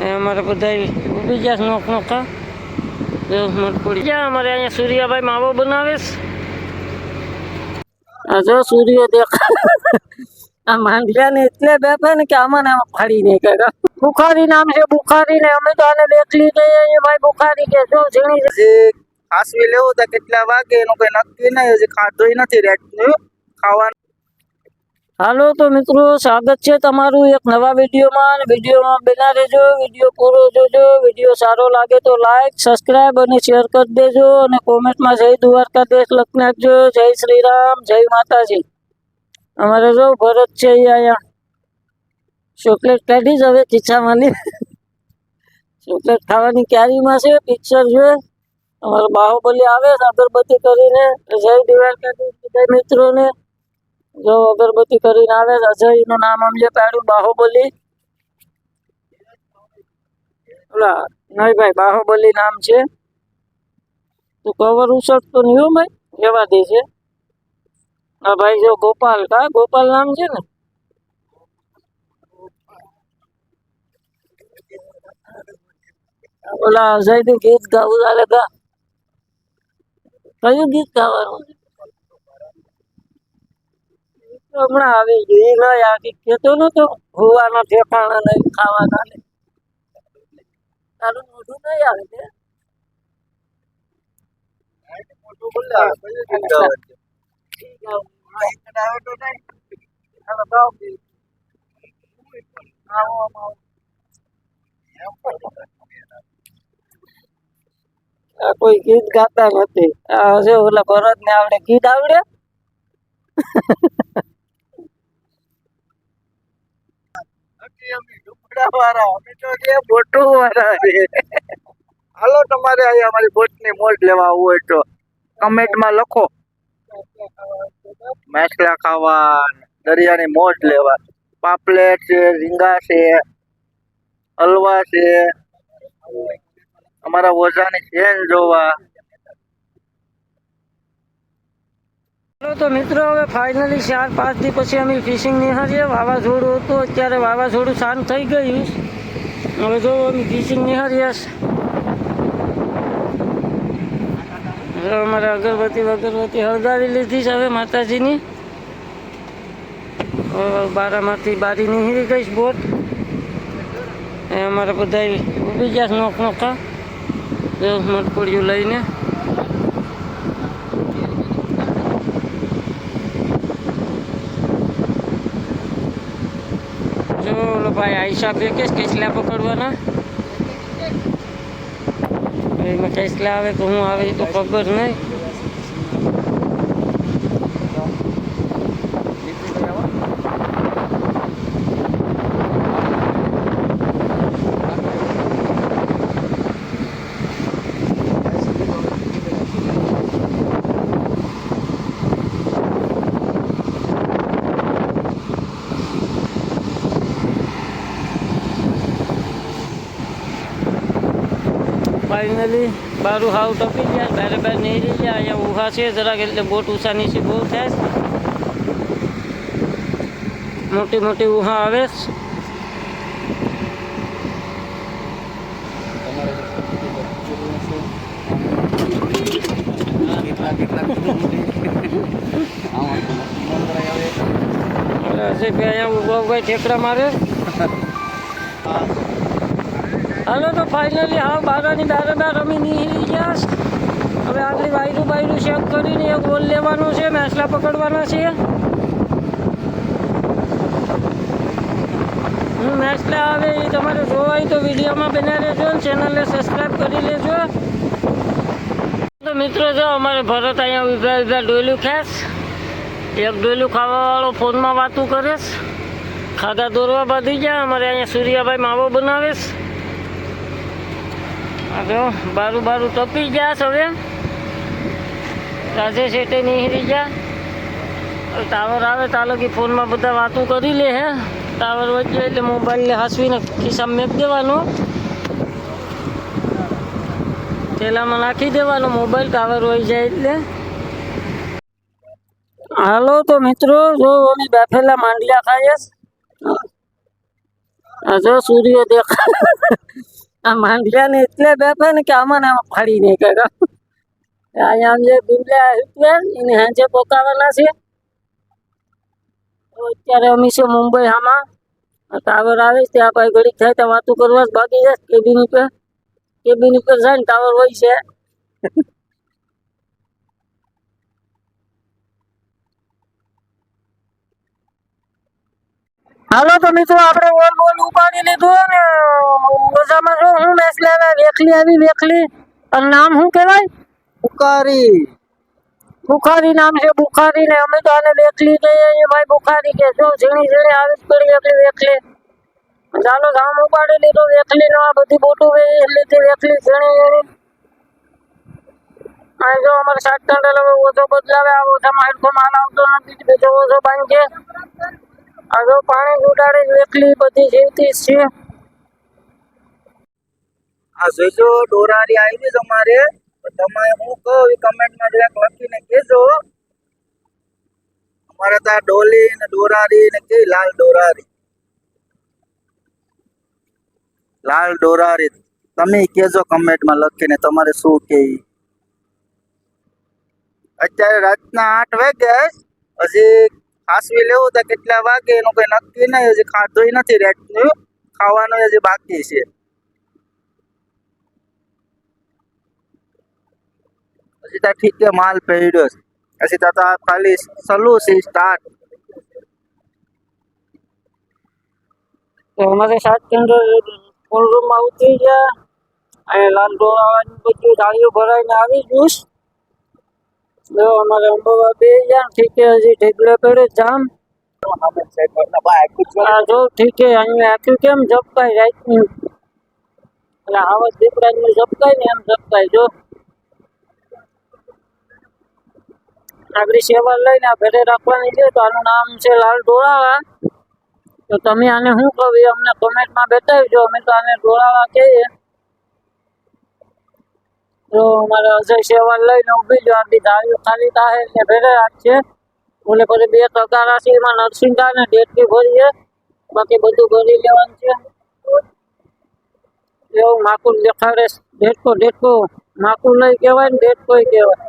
અમારે બધા ઊભી ગયા નોક નોકા. જો ગયા. અમારે અહીંયા સૂર્યાભાઈ માવો બનાવે જો સૂર્ય દેખા. આ માંડ્યા ને એટલે બેઠા ને કે આમાં ને આમાં ફાડી નહીં કાકા બુખારી નામ છે બુખારી ને અમે તો આને બેકલી કહીએ ભાઈ બુખારી કે શું ઝીણી છે ખાસવી લેવું તો કેટલા વાગે એનું કઈ નક્કી નહીં હજી ખાધું નથી રેટનું ખાવાનું હાલો, તો મિત્રો, સ્વાગત છે તમારું એક નવા વિડીયોમાં વિડીયોમાં બના રહેજો. વીડિયો પૂરો જોજો, વીડિયો સારો લાગે તો લાઇક સબસ્ક્રાઇબ અને શેર કરી દેજો અને કોમેન્ટમાં જય દ્વારકા દેશ લખી નાખજો. જય શ્રી રામ જય માતાજી. અમારે જો ભરત છે અહીંયા. ચોકલેટ કાઢી જ હવે ખીચામાંની ચોકલેટ ખાવાની ક્યારીમાં છે પિક્ચર જોઈએ અમારો બાહુબલી આવે છે, અગરબત્તી કરીને. જય દ્વારકાધીશ બધા મિત્રોને. જો અગરબત્તી કરીને આવે છે અજયનું નામ અમને પાડ્યું, બાહુબલી. ઓલા નહીં ભાઈ બાહુબલી નામ છે. તું કવર ઉછળતો નહીં હો ભાઈ જવા દે છે આ ભાઈ જો ગોપાલ, કા ગોપાલ નામ છે ને? ઓલા અજયનું ગીત ગાવું ચાલે ગા. કયું ગીત ગાવાનું? હમણાં આવી ગયું. એ નહીં આવી કેતો નતો. હોવાના ઠેકાણા નહીં ખાવાના નહીં તારું મોઢું નહીં આવે છે કોઈ ગીત ગાતા નથી. આ ઓલા ભરત ને આવડે ગીત આવડે નથી અમે ઢુકડાવાળા, અમે તો જે બોટુવાળા છે. હાલો તમારે અહીંયા અમારી બોટની મોજ લેવા આવવું હોય તો કમેન્ટમાં લખો. મેસલા ખાવા દરિયાની મોજ લેવા. પાપલેટ છે, રીંગા છે, હલવા છે. અમારા ઓઝાની ચેન જોવા. ચાલો તો મિત્રો, હવે ફાઇનલી ચાર, પાંચ દિવસ પછી અમે ફિશિંગ નિહાળીએ. વાવાઝોડું હતું, અત્યારે વાવાઝોડું શાંત થઈ ગયું હવે જો અમે ફિશિંગ નિહાળીએ અમારે અગરબત્તી અગરબત્તી હળગાવી લીધી છે હવે માતાજીની. બારામાંથી બારી નીકળી ગઈ બોટ. એ અમારે બધા ઊભી ગયા નોખા નોકા મટકુડિયું લઈને જો ઓલો ભાઈ આઈશા બે કે કેસલા પકડવાના. એમાં કેસલા આવે કે હું આવે તો ખબર નહીં. ફાઇનલી બારું હાવ ટપી ગયા બારે બાર નહીં રહી ગયા અહીંયા ઊભા છે જરાક એટલે બોટ ઊંચા નીચે બહુ થાય. મોટી મોટી ઊહા આવે છે. અહીંયા ઊભા ઊભા ઠેકડા મારે. હાલો તો ફાઇનલી હા, બારાની બારે બાર અમે નીકળી ગયા. હવે આગળ વાયરું બાયરું ચેક કરીને એક બોલ લેવાનો છે, મેસલા પકડવાના છે. હું મેસલા આવે એ તમારે જોવાય તો વિડીયોમાં બનાવી લેજો ને ચેનલને સબસ્ક્રાઈબ કરી લેજો. તો મિત્રો જો અમારે ભરત અહીંયા ઊભા ઊભા ડોયલું ખાસ. એક ડોયલું ખાવાવાળો ફોનમાં વાતું કરે ખાધા દોરવા બાંધી ગયા, અમારે અહીંયા સૂર્યાભાઈ માવો બનાવે છે. આ જો, બારું બારું તપી ગયા હવે. રાજે શેઠે નીહરી ગયા. ટાવર આવે તાલકી ફોનમાં બધા વાતો કરી લે હે. ટાવર વચ્ચે એટલે મોબાઈલને હસવીને ખિસ્સામાં મેપ દેવાનો. થેલામાં નાખી દેવાનો, મોબાઈલ ટાવર હોય જાય એટલે. હાલો તો મિત્રો, જો અમે બેફેલા માંડ્યા ખાઈએ. જો સૂર્ય દેખાય આ માંડ્યા ને એટલે બેઠે ને કે આમાં આમાં ફાડી નહીં કે અહીંયા આમ જે બિમલા હિટવેર એને હાંજે પોકાવાના છે. અત્યારે અમે છે મુંબઈ આમાં ટાવર આવે છે, ત્યાં પાસે ઘડીક થાય ત્યાં વાતું કરવા જ બાકી છે કેબિન ઉપર. કેબિન ઉપર જાય ને ટાવર હોય છે. હાલો તો મિત્રો, આપણે ઓલ બોલ ઉપાડી લીધું ને. મજામાં જો હું મેચ લેવા વેખલી આવી વેખલી. અને નામ શું કહેવાય? બુખારી. બુખારી નામ છે બુખારી ને અમે તો આને વેખલી કહીએ છીએ ભાઈ બુખારી કે જો ઝીણી ઝીણી આવી જ પડી એટલી વેખલી. ચાલો ધામ ઉપાડી લીધો વેખલી નો આ બધી બોટું વેચી લીધી વેખલી ઝીણી ઝીણી. આ જો અમારે સાત ટંડલ હવે ઓછો બદલાવે આ ઓછામાં હેડફોન માલ આવતો નથી બીજો ઓછો બાંધે આ જો પાણી ઉડાડી વેખલી બધી જીવતી છે આ જોઈજો ડોરારી આવી તમારે તો તમે હું કહું કમેન્ટમાં જરાક લખીને કહેજો. અમારે ત્યાં ડોલી ને ડોરારી ને કઈ લાલ ડોરારી. લાલ ડોરારી. તમે કહેજો કમેન્ટમાં લખીને તમારે શું કે અત્યારે રાતના આઠ વાગ્યા હજી ખાસવી લેવું તો કેટલા વાગે એનું કઈ નક્કી નહીં. હજી ખાધું નથી રાતનું. ખાવાનું હજી બાકી છે. ત્યાં ઠીકે માલ પહેર્યો છે. હજી તો ખાલી સલું સી સ્ટાર્ટ તો અમારે સાત કેન્દ્ર રૂમમાં ઉતરી ગયા. અને લાલ ડોળાવાની બધું ગાડીઓ ભરાઈને આવી ગયું. જો અમારે અંબાવા બે ગયા. ઠીકે હજી ઢેકલે પડે જામ. જો ઠીકે અહીંયા આખું કેમ જપકાય રાતનું? એટલે આવા દીપડાનું જપકાય ને એમ જપકાય, જો. આગળ સેવા લઈને આ ઘરે રાખવાની છે, તો આનું નામ છે લાલ ડોળાવા. તો તમે આને શું કહો? એ અમને કોમેન્ટમાં બતાવજો. અમે તો આને ડોળાવા કહીએ. તો અમારે અજય સેવા લઈને ઊભી જો આટલી ધાર્યું ખાલી થાય એટલે ભેરે રાખશે ઓલે પછી બે તગારા છે એમાં નરસિંગા ને ડેટકી ભરીએ બાકી બધું ભરી લેવાનું છે. એવું માકુલ દેખાડે ડેટકો ડેટકો. માકુલ લઈ કહેવાય ને ડેટકો કહેવાય.